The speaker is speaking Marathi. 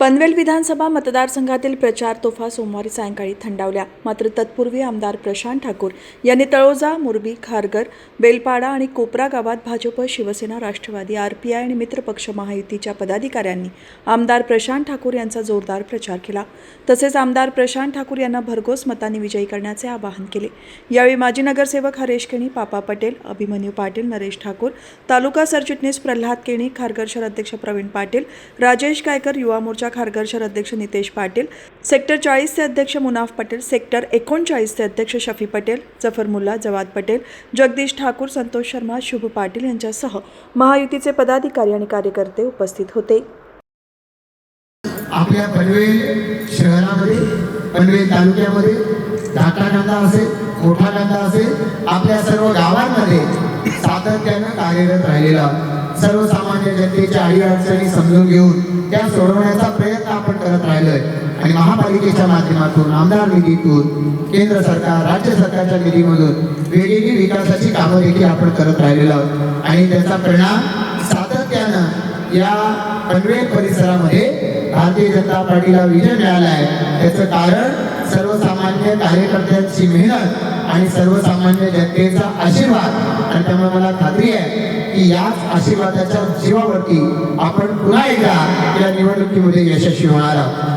पनवेल विधानसभा मतदारसंघातील प्रचार तोफा सोमवारी सायंकाळी थंडावल्या. मात्र तत्पूर्वी आमदार प्रशांत ठाकूर यांनी तळोजा मुरबी खारघर बेलपाडा आणि कोपरा गावात भाजप शिवसेना राष्ट्रवादी आरपीआय आणि मित्रपक्ष महायुतीच्या पदाधिकाऱ्यांनी आमदार प्रशांत ठाकूर यांचा जोरदार प्रचार केला. तसेच आमदार प्रशांत ठाकूर यांना भरघोस मतांनी विजयी करण्याचे आवाहन केले. यावेळी माजी नगरसेवक हरेश केणी पापा पटेल अभिमन्यू पाटील नरेश ठाकूर तालुका सरचिटणीस प्रल्हाद केणी खारघर शहर अध्यक्ष प्रवीण पाटील राजेश गायकर युवा मोर्चा खारघर शहर अध्यक्ष नितेश पाटील सेक्टर चाळीसचे अध्यक्ष मुनाफ पटेल सेक्टर एकोणचाळीसचे अध्यक्ष शफी पटेल जफर मुल्ला जवाद पटेल जगदीश ठाकूर संतोष शर्मा शुभ पाटील यांच्यासह महायुतीचे पदाधिकारी आणि कार्यकर्ते उपस्थित होते. आपल्या पनवेल शहरामध्ये पनवेल तालुक्यामध्ये धाकटा कांदा असेल मोठा कांदा असेल आपल्या सर्व गावांमध्ये सातत्यानं कार्यरत राहिलेला सर्वसामान्य जनतेच्या अडीअडचणी समजून घेऊन त्या सोडवण्याचा प्रयत्न आपण करत राहिलोय. आणि महापालिकेच्या माध्यमातून आमदार निधीतून केंद्र सरकार राज्य सरकारच्या निधीमधून वेगवेगळी विकासाची कामं देखील आपण करत राहिलेलो आहोत. आणि त्याचा परिणाम सातत्यानं या पनवेल परिसरामध्ये भारतीय जनता पार्टीला विजय मिळाला आहे. त्याचं कारण सर्वसामान्य कार्यकर्त्यांची मेहनत आणि सर्वसामान्य जनतेचा आशीर्वाद. आणि त्यामुळे मला खात्री आहे की याच आशीर्वादाच्या जीवावरती आपण पुन्हा एकदा या निवडणुकीमध्ये यशस्वी होणार आहोत.